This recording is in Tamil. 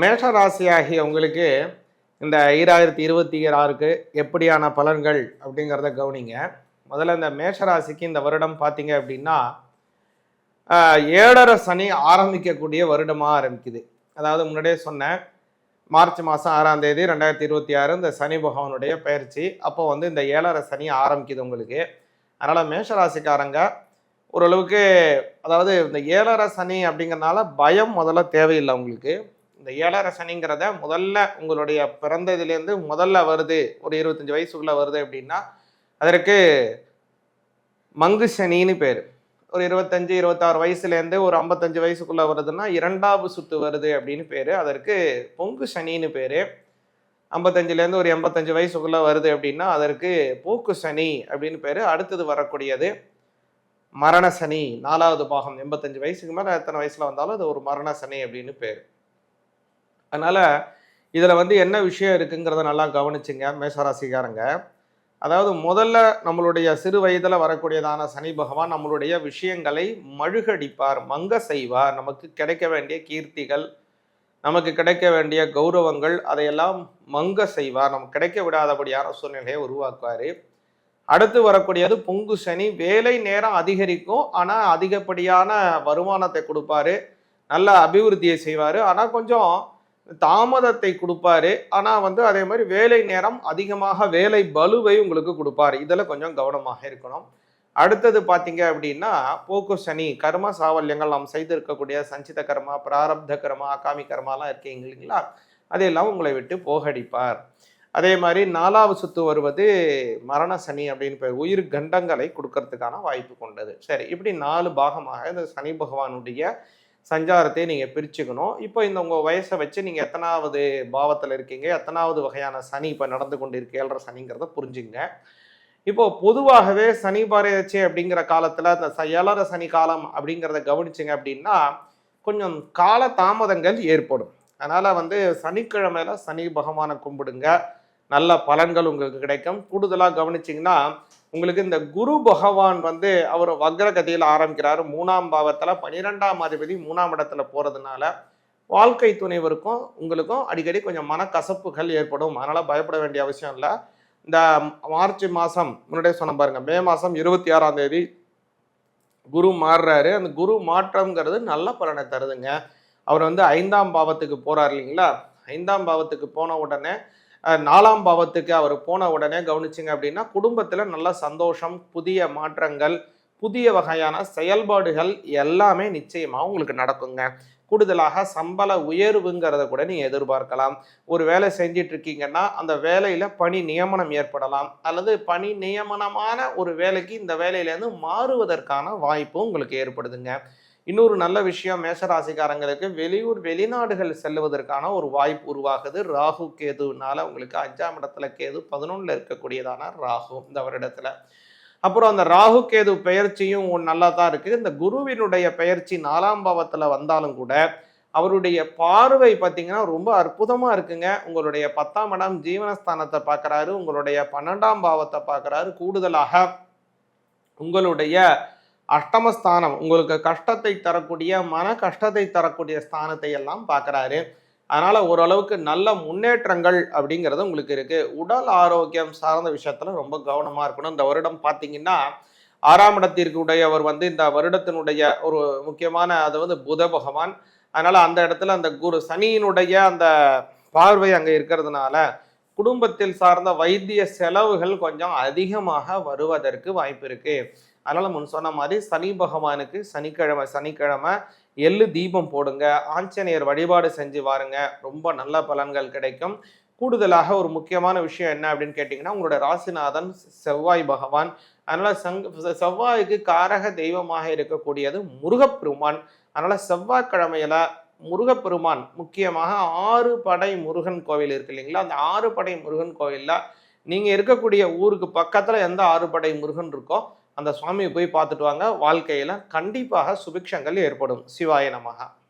மேஷ ராசியாகிய உங்களுக்கு இந்த ஈராயிரத்தி இருபத்தி ஆறுக்கு எப்படியான பலன்கள் அப்படிங்கிறத கவனிங்க. முதல்ல இந்த மேஷராசிக்கு இந்த வருடம் பார்த்தீங்க அப்படின்னா ஏழரை சனி ஆரம்பிக்கக்கூடிய வருடமாக ஆரம்பிக்குது. அதாவது முன்னாடியே சொன்னேன் மார்ச் மாதம் ஆறாம் தேதி ரெண்டாயிரத்தி இருபத்தி ஆறு இந்த சனி பகவானுடைய பயிற்சி. அப்போ வந்து இந்த ஏழரை சனி ஆரம்பிக்குது உங்களுக்கு. அதனால் மேஷ ராசிக்காரங்க ஓரளவுக்கு அதாவது இந்த ஏழரை சனி அப்படிங்கறனால பயம் முதல்ல தேவையில்லை உங்களுக்கு. இந்த ஏழரை சனிங்கிறத முதல்ல உங்களுடைய பிறந்ததுலேருந்து முதல்ல வருது ஒரு இருபத்தஞ்சி வயசுக்குள்ள வருது அப்படின்னா அதற்கு மங்கு சனின்னு பேர். ஒரு இருபத்தஞ்சு இருபத்தாறு வயசுலேருந்து ஒரு ஐம்பத்தஞ்சு வயசுக்குள்ள வருதுன்னா இரண்டாவது சுத்து வருது அப்படின்னு பேர். அதற்கு பொங்கு சனின்னு பேர். ஐம்பத்தஞ்சுலேருந்து ஒரு எண்பத்தஞ்சு வயசுக்குள்ளே வருது அப்படின்னா அதற்கு போக்கு சனி அப்படின்னு பேர். அடுத்தது வரக்கூடியது மரண சனி நாலாவது பாகம். எண்பத்தஞ்சு வயசுக்கு மேலே எத்தனை வயசில் வந்தாலும் அது ஒரு மரண சனி அப்படின்னு பேர். அதனால் இதில் வந்து என்ன விஷயம் இருக்குங்கிறத நல்லா கவனிச்சுங்க மேஷராசிக்காரங்க. அதாவது முதல்ல நம்மளுடைய சிறு வயதில் வரக்கூடியதான சனி பகவான் நம்மளுடைய விஷயங்களை மழுகடிப்பார் மங்க செய்வார். நமக்கு கிடைக்க வேண்டிய கீர்த்திகள் நமக்கு கிடைக்க வேண்டிய கௌரவங்கள் அதையெல்லாம் மங்க செய்வார். நமக்கு கிடைக்க விடாதபடியான சூழ்நிலையை உருவாக்குவார். அடுத்து வரக்கூடியது பொங்கு சனி. வேலை நேரம் அதிகரிக்கும் ஆனால் அதிகப்படியான வருமானத்தை கொடுப்பாரு. நல்ல அபிவிருத்தியை செய்வார். ஆனால் கொஞ்சம் தாமதத்தை கொடுப்பாரு. ஆனால் வந்து அதே மாதிரி வேலை நேரம் அதிகமாக வேலை பலுவை உங்களுக்கு கொடுப்பாரு. இதில் கொஞ்சம் கவனமாக இருக்கணும். அடுத்தது பார்த்தீங்க அப்படின்னா போக்கு சனி கர்ம சாவல்யங்கள் நாம் செய்திருக்கக்கூடிய சஞ்சித கர்மா பிராரப்த கர்மா அகாமி கர்மாலாம் இருக்கீங்க இல்லைங்களா அதையெல்லாம் உங்களை விட்டு போகடிப்பார். அதே மாதிரி நாலாவது சுத்து வருவது மரண சனி அப்படின்னு பேர் உயிர் கண்டங்களை கொடுக்கறதுக்கான வாய்ப்பு கொண்டது. சரி இப்படி நாலு பாகமாக இந்த சனி பகவானுடைய சஞ்சாரத்தை நீங்கள் பிரிச்சுக்கணும். இப்போ இந்த உங்கள் வயசை வச்சு நீங்கள் எத்தனாவது பாவத்தில் இருக்கீங்க எத்தனாவது வகையான சனி இப்போ நடந்து கொண்டு இருக்கு ஏழரை சனிங்கிறத புரிஞ்சுங்க இப்போ பொதுவாகவே சனி பயிற்சி அப்படிங்கிற காலத்தில் இந்த ஏழரை சனி காலம் அப்படிங்கிறத கவனிச்சிங்க அப்படின்னா கொஞ்சம் கால தாமதங்கள் ஏற்படும். அதனால் வந்து சனிக்கிழமையில சனி பகவானை கும்பிடுங்க. நல்ல பலன்கள் உங்களுக்கு கிடைக்கும். கூடுதலாக கவனிச்சிங்கன்னா உங்களுக்கு இந்த குரு பகவான் வந்து அவர் வக்ரகதியில் ஆரம்பிக்கிறாரு. மூணாம் பாவத்தில் பன்னிரெண்டாம் அதிபதி மூணாம் இடத்துல போகிறதுனால வாழ்க்கை துணைவருக்கும் உங்களுக்கும் அடிக்கடி கொஞ்சம் மனக்கசப்புகள் ஏற்படும். அதனால் பயப்பட வேண்டிய அவசியம் இல்லை. இந்த மார்ச் மாதம் முன்னாடியே சொன்ன பாருங்கள் மே மாதம் இருபத்தி ஆறாம் தேதி குரு மாறுறாரு. அந்த குரு மாற்றம்ங்கிறது நல்ல பலனை தருதுங்க. அவர் வந்து ஐந்தாம் பாவத்துக்கு போகிறார் இல்லைங்களா? ஐந்தாம் பாவத்துக்கு போன உடனே நாலாம் பாவத்துக்கு அவர் போன உடனே கவனிச்சிங்க அப்படின்னா குடும்பத்தில் நல்ல சந்தோஷம் புதிய மாற்றங்கள் புதிய வகையான செயல்பாடுகள் எல்லாமே நிச்சயமாக உங்களுக்கு நடக்குங்க. கூடுதலாக சம்பள உயர்வுங்கிறத கூட நீங்கள் எதிர்பார்க்கலாம். ஒரு வேலை செஞ்சிட்டு இருக்கீங்கன்னா அந்த வேலையில் பணி நியமனம் ஏற்படலாம். அல்லது பணி நியமனமான ஒரு வேலைக்கு இந்த வேலையிலேருந்து மாறுவதற்கான வாய்ப்பும் உங்களுக்கு ஏற்படுதுங்க. இன்னொரு நல்ல விஷயம் மேஷராசிக்காரங்களுக்கு வெளியூர் வெளிநாடுகள் செல்லுவதற்கான ஒரு வாய்ப்பு உருவாகுது. ராகு கேதுனால உங்களுக்கு அஞ்சாம் இடத்துல கேது பதினொன்றில் இருக்கக்கூடியதான ராகு இந்த வருடத்துல. அப்புறம் அந்த ராகு கேது பெயர்ச்சியும் நல்லா தான் இருக்குது இந்த குருவினுடைய பெயர்ச்சி நாலாம் பாவத்தில் வந்தாலும் கூட அவருடைய பார்வை பார்த்தீங்கன்னா ரொம்ப அற்புதமாக இருக்குங்க. உங்களுடைய பத்தாம் இடம் ஜீவனஸ்தானத்தை பார்க்குறாரு உங்களுடைய பன்னெண்டாம் பாவத்தை பார்க்குறாரு கூடுதலாக உங்களுடைய அஷ்டமஸ்தானம் உங்களுக்கு கஷ்டத்தை தரக்கூடிய மன கஷ்டத்தை தரக்கூடிய ஸ்தானத்தை எல்லாம் பார்க்கறாரு. அதனால் ஓரளவுக்கு நல்ல முன்னேற்றங்கள் அப்படிங்கிறது உங்களுக்கு இருக்குது உடல் ஆரோக்கியம் சார்ந்த விஷயத்தில் ரொம்ப கவனமாக இருக்கணும். இந்த வருடம் பார்த்தீங்கன்னா ஆறாம் இடத்திற்குடையவர் வந்து இந்த வருடத்தினுடைய ஒரு முக்கியமான அது வந்து புத பகவான். அதனால் அந்த இடத்துல அந்த குரு சனியினுடைய அந்த பார்வை அங்கே இருக்கிறதுனால குடும்பத்தில் சார்ந்த வைத்திய செலவுகள் கொஞ்சம் அதிகமாக வருவதற்கு வாய்ப்பு இருக்கு. அதனால முன் சொன்ன மாதிரி சனி பகவானுக்கு சனிக்கிழமை சனிக்கிழமை எள்ளு தீபம் போடுங்க. ஆஞ்சநேயர் வழிபாடு செஞ்சு வாருங்க. ரொம்ப நல்ல பலன்கள் கிடைக்கும். கூடுதலாக ஒரு முக்கியமான விஷயம் என்ன அப்படின்னு கேட்டிங்கன்னா உங்களோட ராசிநாதன் செவ்வாய் பகவான். அதனால் சங் செவ்வாய்க்கு காரக தெய்வமாக இருக்கக்கூடியது முருகப்பெருமான். அதனால் செவ்வாய்க்கிழமையில முருகப்பெருமான் முக்கியமாக ஆறு படை முருகன் கோவில் இருக்கு இல்லைங்களா? அந்த ஆறு படை முருகன் கோவிலில் நீங்கள் இருக்கக்கூடிய ஊருக்கு பக்கத்தில் எந்த ஆறு படை முருகன் இருக்கோ அந்த சுவாமியை போய் பார்த்துட்டு வாங்க. வாழ்க்கையில் கண்டிப்பாக சுபிக்ஷங்கள் ஏற்படும். சிவாய நமகா